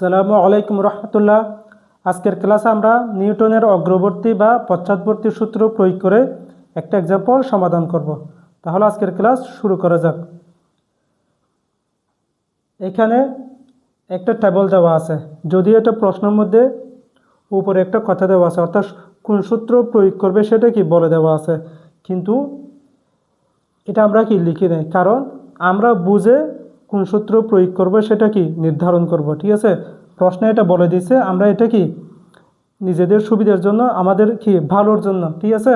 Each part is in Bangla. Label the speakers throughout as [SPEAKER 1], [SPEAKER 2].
[SPEAKER 1] সালামু আলাইকুম রহমতুল্লাহ। আজকের ক্লাসে আমরা নিউটনের অগ্রবর্তী বা পশ্চাৎবর্তী সূত্র প্রয়োগ করে একটা এক্সাম্পল সমাধান করব। তাহলে আজকের ক্লাস শুরু করা যাক। এখানে একটা টেবল দেওয়া আছে। যদি এটা প্রশ্নের মধ্যে উপরে একটা কথা দেওয়া আছে, অর্থাৎ কোন সূত্র প্রয়োগ করবে সেটা কি বলে দেওয়া আছে। কিন্তু এটা আমরা কি লিখি নেই? কারণ আমরা বুঝে কোন সূত্র প্রয়োগ করব সেটা কি নির্ধারণ করব, ঠিক আছে? প্রশ্নে এটা বলে দিচ্ছে আমরা এটা কি নিজেদের সুবিধার জন্য, আমাদের কি ভালোর জন্য, ঠিক আছে?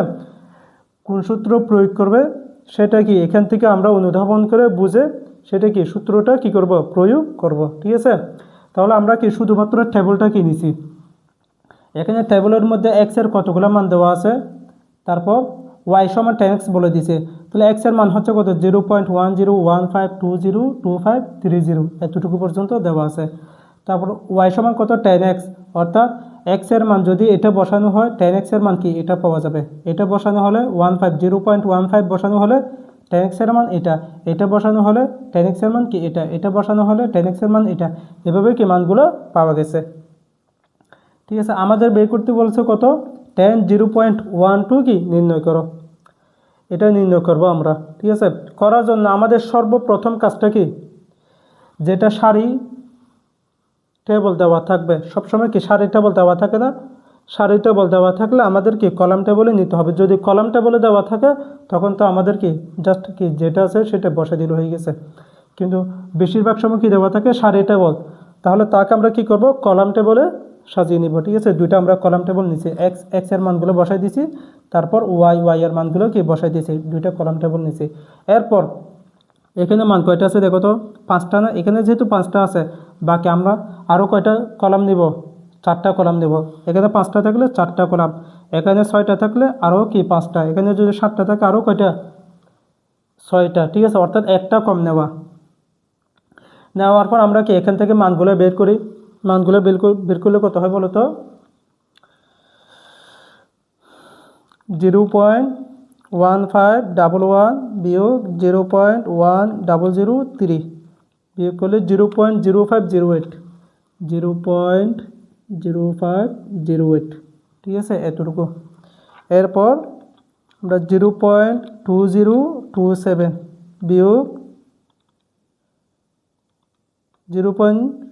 [SPEAKER 1] কোন সূত্র প্রয়োগ করবে সেটা কি এখান থেকে আমরা অনুধাবন করে বুঝে সেটা কি সূত্রটা কি করব, প্রয়োগ করব, ঠিক আছে? তাহলে আমরা কি শুধুমাত্র টেবলটা কি নিছি? এখানে টেবলের মধ্যে এক্সের কতগুলো মান দেওয়া আছে? তারপর ওয়াই সমান টেন এক্স বলে দিছে। তাহলে এক্সের মান হচ্ছে কত? Zero point one zero one five two zero two five three zero এতটুকু পর্যন্ত দেওয়া আছে। তারপর ওয়াই সমান কত? টেন এক্স অর্থাৎ এক্সের মান যদি এটা বসানো হয় টেন এক্সের মান কি? এটা পাওয়া যাবে। এটা বসানো হলে one five zero point one five বসানো হলে টেন এক্স এক্সের মান এটা। এটা বসানো হলে টেন এক্সের মান কি? এটা। এটা বসানো হলে টেন এক্সের মান এটা। এভাবে কি মানগুলো পাওয়া গেছে। ঠিক আছে, আমাদের বের করতে বলছে কত? Ten zero point one two কি? নির্ণয় করো। এটা নির্ণয় করব আমরা, ঠিক আছে? করার জন্য আমাদের সর্বপ্রথম কাজটা কি? যেটা শাড়ি টেবল দেওয়া থাকবে। সবসময় কি সারি টেবল দেওয়া থাকে না? সারি টেবল দেওয়া থাকলে আমাদের কি কলাম টেবলে নিতে হবে। যদি কলাম টেবলে দেওয়া থাকে, তখন তো আমাদের কি জাস্ট কি যেটা আছে সেটা বসে দিল হয়ে গেছে। কিন্তু বেশিরভাগ সময় কি দেওয়া থাকে? সারি টেবল তাহলে তাকে আমরা কি করব? কলাম টেবলে সাজিয়ে নিব, ঠিক আছে? দুইটা আমরা কলাম টেবল নিছি এক্স এক্সের মানগুলো বসাই দিছি, তারপর ওয়াই ওয়াই এর মানগুলো কি বসাই দিয়েছি? দুইটা কলাম টেবল নিছি এরপর এখানে মান কয়টা আছে দেখো তো? পাঁচটা না? এখানে যেহেতু পাঁচটা আছে, বাকি আমরা আরও কয়টা কলাম নিব? চারটা কলাম নেব। এখানে পাঁচটা থাকলে চারটা কলাম। এখানে ছয়টা থাকলে আরও কি পাঁচটা? এখানে যদি সাতটা থাকে আরও কয়টা? ছয়টা, ঠিক আছে? অর্থাৎ একটা কম নেওয়া। নেওয়ার পর আমরা কি এখান থেকে মানগুলো বের করি? মানগুলো বের কর- বের করলে কত হয় বলো তো zero point one five double one বিয়োগ zero point one double zero three. বিয়োগ করলে zero point zero five zero eight. Zero point zero five zero eight. ঠিক আছে? এতটুকু। এরপর আমরা zero point two zero two seven বিয়োগ zero point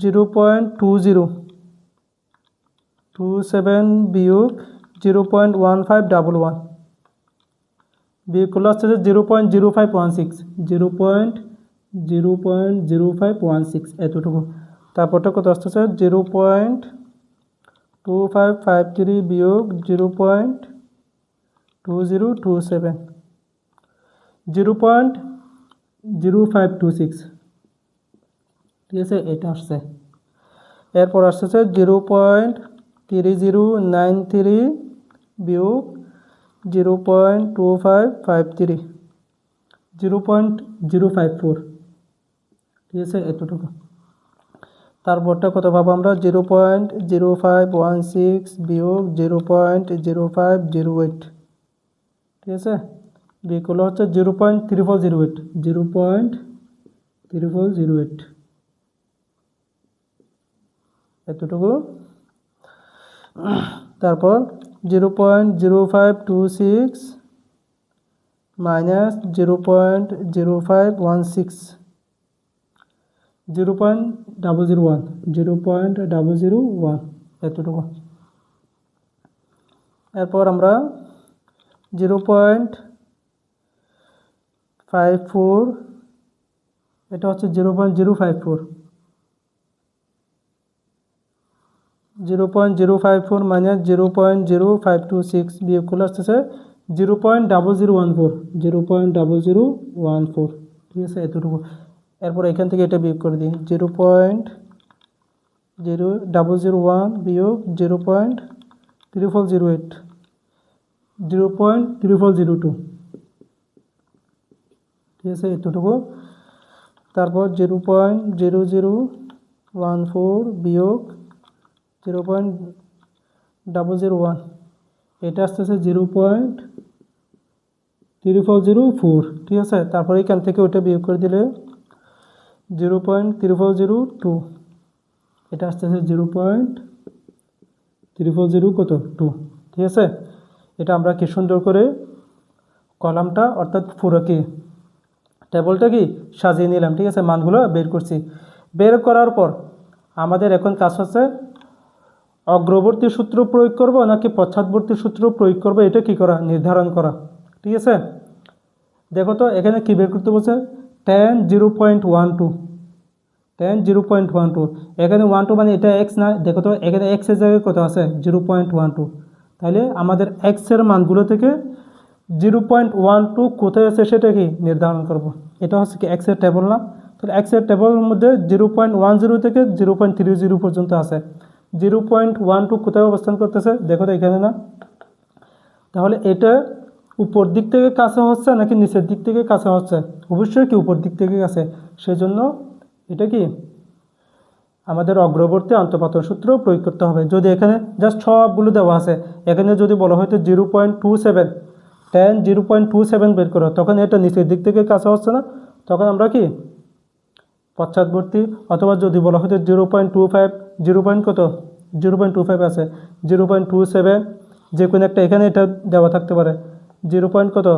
[SPEAKER 1] zero point two zero two seven বিয়োগ zero point one five double one বিয়োগ করলে যে zero point zero five one six zero point zero point zero five one six এতটুকু। তারপরটা কত আসতেছে? Zero point two five five three বিয়োগ zero point two zero two seven zero point zero five two six ঠিক আছে এটা আসছে। এরপর আসতেছে zero point three zero nine three বিয়োগ zero point two five five three zero point zero five four ঠিক আছে এতটুকু। তারপরটা কত পাবো আমরা? Zero point zero five one six বিয়োগ zero point zero five zero eight. ঠিক আছে? বিয়োগগুলো হচ্ছে zero point three four zero eight. Zero point three four zero eight. এতটুকু। তারপর zero point zero five two six minus zero point zero five one six. Zero point double zero one, zero point double zero one, এতটুকু। এরপর আমরা জিরো পয়েন্ট ফাইভ ফোর, এটা হচ্ছে zero point zero five four. Zero point zero five four minus zero point zero five two six বিয়োগ করলে আসতেছে zero point double zero one four zero point double zero one four ঠিক আছে, এতটুকু। এরপর এখান থেকে এটা বিয়োগ করে দিই। Zero point zero double zero one বিয়োগ zero point three four zero eight zero point three four zero two ঠিক আছে, এতটুকু। তারপর zero point zero zero one four বিয়োগ zero point double zero one এটা আসতেছে zero point three four zero four ঠিক আছে? তারপরে এখান থেকে ওটা বিয়োগ করে দিলে zero point three four zero two এটা আসতেছে zero point three four zero কত? টু ঠিক আছে? এটা আমরা কি সুন্দর করে কলামটা, অর্থাৎ পুরো কি টেবলটা কি সাজিয়ে নিলাম, ঠিক আছে? মানগুলো বের করছি। বের করার পর আমাদের এখন কাজ হচ্ছে অগ্রবর্তী সূত্র প্রয়োগ করব নাকি পশ্চাৎবর্তী সূত্র প্রয়োগ করব, এটা কি করা, নির্ধারণ করা, ঠিক আছে? দেখো তো, এখানে কি বের করতে বলছে? Ten zero point one two ten zero point one two এখানে ওয়ান টু মানে এটা এক্স না, দেখো তো, এখানে এক্সের জায়গায় কত আছে? জিরো পয়েন্ট ওয়ান টু তাহলে আমাদের এক্সের মানগুলো থেকে জিরো পয়েন্ট ওয়ান টু কোথায় আছে সেটা কি নির্ধারণ করব, এটা হচ্ছে কি এক্সের টেবল না, তাহলে এক্সের টেবলের মধ্যে জিরো পয়েন্ট ওয়ান জিরো থেকে জিরো পয়েন্ট থ্রি জিরো পর্যন্ত আছে। জিরো পয়েন্ট ওয়ান টু কোথায় অবস্থান করতেছে? দেখো তো এখানে না। তাহলে এটা উপর দিক থেকে কাছে হচ্ছে নাকি নিচের দিক থেকে কাছে হচ্ছে? অবশ্যই কি উপর দিক থেকে কাছে। সেজন্য এটা কি? আমাদের অগ্রবর্তী আন্তপাতন সূত্র প্রয়োগ করতে হবে। যদি এখানে জাস্ট সবগুলো দেওয়া আছে, এখানে যদি বলা হয়তো zero point two seven ten zero point two seven বের করো, তখন এটা নিচের দিক থেকে কাছে হচ্ছে না। তখন আমরা কি? পশ্চাৎবর্তী অথবা যদি বলা হয়তো zero point two five zero point কত? জিরো পয়েন্ট টু ফাইভ আছে। জিরো পয়েন্ট টু সেভেন যে কোনো একটা এখানে এটা দেওয়া থাকতে পারে। জিরো পয়েন্ট কত?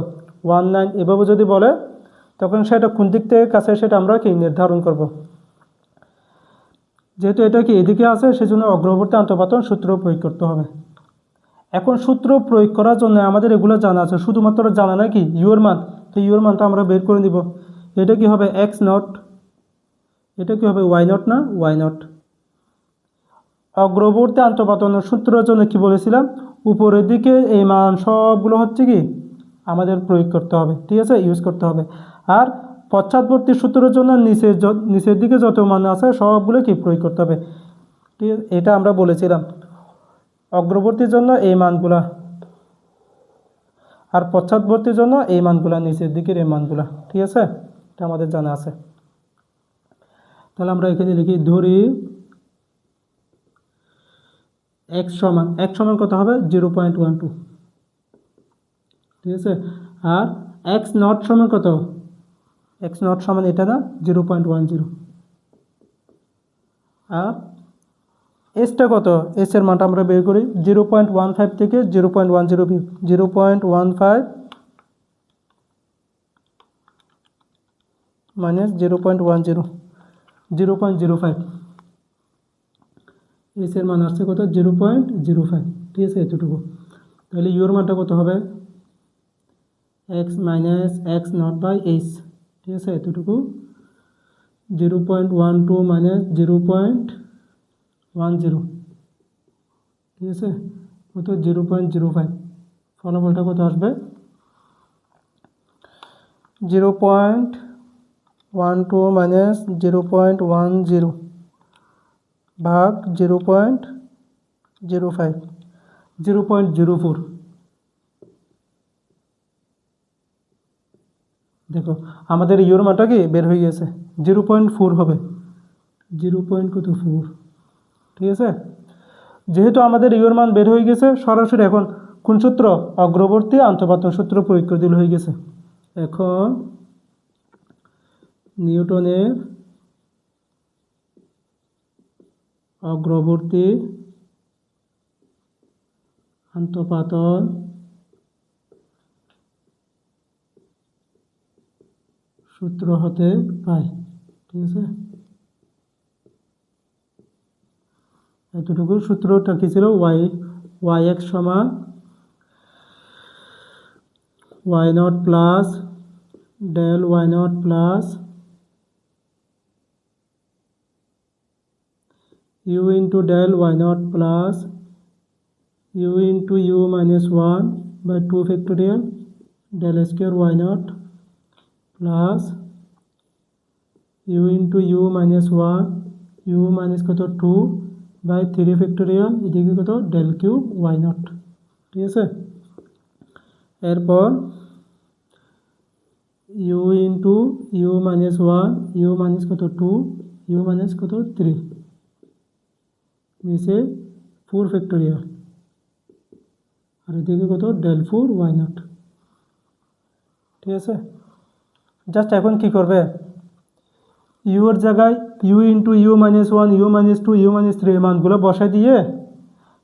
[SPEAKER 1] ওয়ান নাইন এভাবে যদি বলে, তখন সেটা কোন দিক থেকে কাছে সেটা আমরা কি নির্ধারণ করব? যেহেতু এটা কি এদিকে আছে, সেজন্য অগ্রবর্তী আন্তপাতন সূত্র প্রয়োগ করতে হবে। এখন সূত্র প্রয়োগ করার জন্য আমাদের এগুলো জানা আছে। শুধুমাত্র জানা নাকি ইউর মান। তো ইউর মানটা আমরা বের করে দিব এটা কি হবে? এক্স নট এটা কি হবে? ওয়াই নট না? ওয়াই নট অগ্রবর্তী আন্তপাতনের সূত্রের জন্য কি বলেছিলাম? উপরের দিকে এই মান সবগুলো হচ্ছে কি? আমাদের প্রয়োগ করতে হবে, ঠিক আছে? ইউজ করতে হবে। আর পশ্চাৎবর্তী সূত্রের জন্য নিচের নিচের দিকে যত মান আছে সবগুলো কি প্রয়োগ করতে হবে? ঠিক আছে? এটা আমরা বলেছিলাম। অগ্রবর্তীর জন্য এই মানগুলা। আর পশ্চাৎবর্তীর জন্য এই মানগুলা, নিচের দিকের এই মানগুলা, ঠিক আছে? এটা আমাদের জানা আছে। তাহলে আমরা এখানে লিখি ধরি এক্স সমান, এক সমান কত হবে? Zero point one two. ঠিক আছে? আর এক্স নট সমান কত? এক্স নট সমান এটা না? Zero point one zero. আর এসটা কত? এসের মানটা আমরা বের করি জিরো পয়েন্ট ওয়ান ফাইভ থেকে zero point one zero zero point one five minus zero point one zero. Zero point zero five. এসের মান আসছে কত? Zero point zero five. ঠিক আছে, এতটুকু। তাহলে ইউর মানটা কত হবে? X minus X naught by H ঠিক আছে, এতটুকু। Zero point one two minus zero point one zero. ঠিক আছে, কত? Zero point zero five. ফলাফলটা কত আসবে? Zero point one two minus zero point one zero ভাগ zero point zero five zero point zero four দেখো আমাদের ইউর মানটা কি বের হয়ে গেছে জিরো পয়েন্ট ফোর হবে জিরো পয়েন্ট কত ফোর ঠিক আছে যেহেতু আমাদের ইউর মান বের হয়ে গেছে সরাসরি এখন কোন সূত্র অগ্রবর্তী আন্তপাতন সূত্র প্রয়োগ করে দিলে হয়ে গেছে এখন নিউটনের অগ্রবর্তী আন্তপাতন সূত্র হতে পাই ঠিক আছে? এতটুকু সূত্রটা কি ছিল? ওয়াই ওয়াই এক্স সমান Y naught plus del Y naught plus u into del y naught plus u into u minus 1 by 2 factorial del square y naught plus u into u minus 1 u minus কত 2 by 3 factorial এদিকে কত del cube y naught ঠিক আছে এরপর u into u minus 1 u minus কত 2 u minus কত 3 নিচে ফোর ফ্যাক্টোরিয়াল আর এদিকে কত ডেল ফোর ওয়াই নট ঠিক আছে জাস্ট এখন কি করবে? ইউর জায়গায় U into U minus one U minus two U minus three এই মানগুলো দিয়ে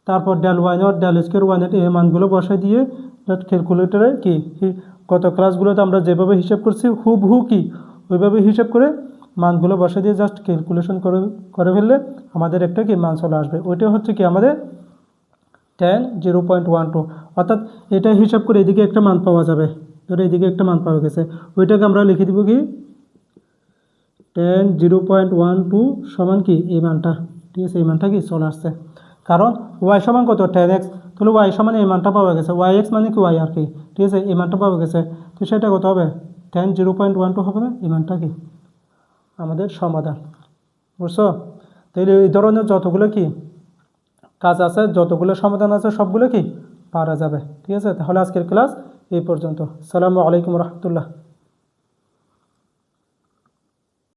[SPEAKER 1] তারপর del Y naught del square Y naught এই মানগুলো বসাই দিয়ে জাস্ট ক্যালকুলেটারে কি? হি- গত ক্লাসগুলোতে আমরা যেভাবে হিসাব করছি, হুবহু কি? ওইভাবে হিসাব করে মানগুলো বসাই দিয়ে জাস্ট ক্যালকুলেশন করে করে ফেললে আমাদের একটা কি মান চলে আসবে। ওইটা হচ্ছে কি আমাদের ten zero point one two অর্থাৎ এটা হিসাব করে এদিকে একটা মান পাওয়া যাবে। ধরো এদিকে একটা মান পাওয়া গেছে। ওইটাকে আমরা লিখে দিব কি? Ten zero point one two সমান কি? এই মানটা। ঠিক আছে, এই মানটা কি? চলে আসছে। কারণ ওয়াই সমান কত? টেন এক্স তাহলে ওয়াই সমান এই মানটা পাওয়া গেছে। ওয়াই এক্স মানে কি? ওয়াই আর কি। ঠিক আছে, এই মানটা পাওয়া গেছে। তো সেটা কত হবে? Ten zero point one two হবে না? এই মানটা কি? আমাদের সমাধান। বুঝছ? তাহলে এই ধরনের যতগুলো কি কাজ আছে, যতগুলো সমাধান আছে, সবগুলো কি পারা যাবে। ঠিক আছে? তাহলে আজকের ক্লাস এই পর্যন্ত। সালামু আলাইকুম রহমতুল্লাহ।